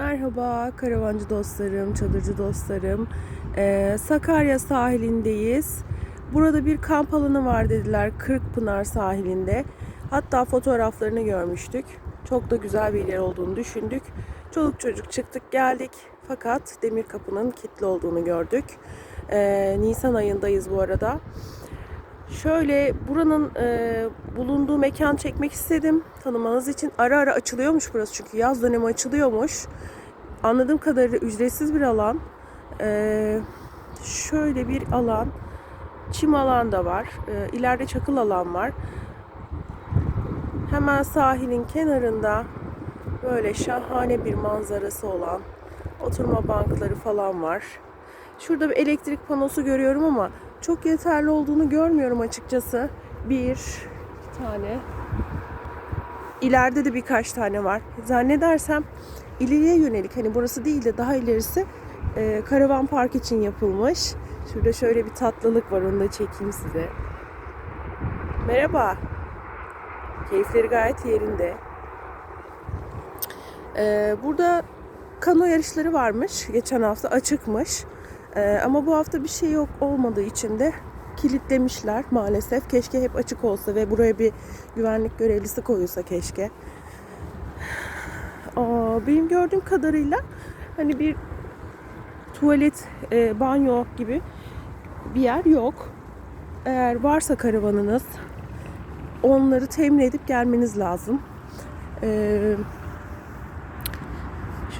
Merhaba karavancı dostlarım, çadırcı dostlarım. Ee, Sakarya sahilindeyiz. Burada bir kamp alanı var dediler Kırkpınar sahilinde. Hatta fotoğraflarını görmüştük. Çok da güzel bir yer olduğunu düşündük. Çoluk çocuk çıktık geldik. Fakat demir kapının kilitli olduğunu gördük. Ee, Nisan ayındayız bu arada. Şöyle buranın e, bulunduğu mekan çekmek istedim tanımanız için. Ara ara açılıyormuş burası çünkü yaz dönemi açılıyormuş. Anladığım kadarıyla ücretsiz bir alan. E, şöyle bir alan. Çim alan da var. E, ileride çakıl alan var. Hemen sahilin kenarında böyle şahane bir manzarası olan oturma bankları falan var. Şurada bir elektrik panosu görüyorum ama çok yeterli olduğunu görmüyorum açıkçası. Bir, iki tane. İleride de birkaç tane var. Zannedersem ileriye yönelik hani burası değil de daha ilerisi e, karavan park için yapılmış. Şurada şöyle bir tatlılık var onu da çekeyim size. Merhaba. Keyifleri gayet yerinde. E, burada kano yarışları varmış. Geçen hafta açıkmış. Ee, ama bu hafta bir şey yok olmadığı için de kilitlemişler maalesef. Keşke hep açık olsa ve buraya bir güvenlik görevlisi koyulsa keşke. Aa, benim gördüğüm kadarıyla hani bir tuvalet, e, banyo gibi bir yer yok. Eğer varsa karavanınız onları temin edip gelmeniz lazım. Ee,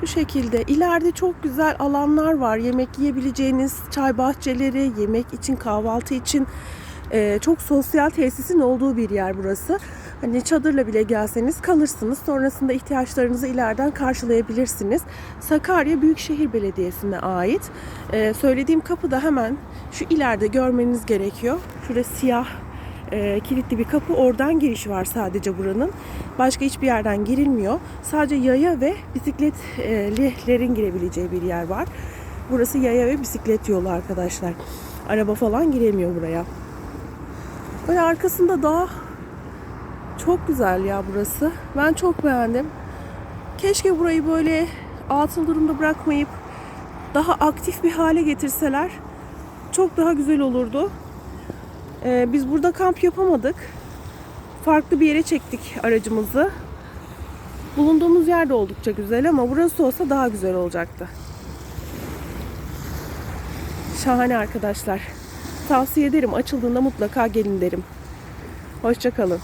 şu şekilde ileride çok güzel alanlar var. Yemek yiyebileceğiniz çay bahçeleri, yemek için, kahvaltı için e, çok sosyal tesisin olduğu bir yer burası. Hani çadırla bile gelseniz kalırsınız. Sonrasında ihtiyaçlarınızı ileriden karşılayabilirsiniz. Sakarya Büyükşehir Belediyesi'ne ait. E, söylediğim kapı da hemen şu ileride görmeniz gerekiyor. Şurada siyah e, kilitli bir kapı. Oradan giriş var sadece buranın. Başka hiçbir yerden girilmiyor. Sadece yaya ve bisikletlerin girebileceği bir yer var. Burası yaya ve bisiklet yolu arkadaşlar. Araba falan giremiyor buraya. Böyle arkasında dağ çok güzel ya burası. Ben çok beğendim. Keşke burayı böyle atıl durumda bırakmayıp daha aktif bir hale getirseler çok daha güzel olurdu. Ee, biz burada kamp yapamadık. Farklı bir yere çektik aracımızı. Bulunduğumuz yer de oldukça güzel ama burası olsa daha güzel olacaktı. Şahane arkadaşlar. Tavsiye ederim. Açıldığında mutlaka gelin derim. Hoşçakalın.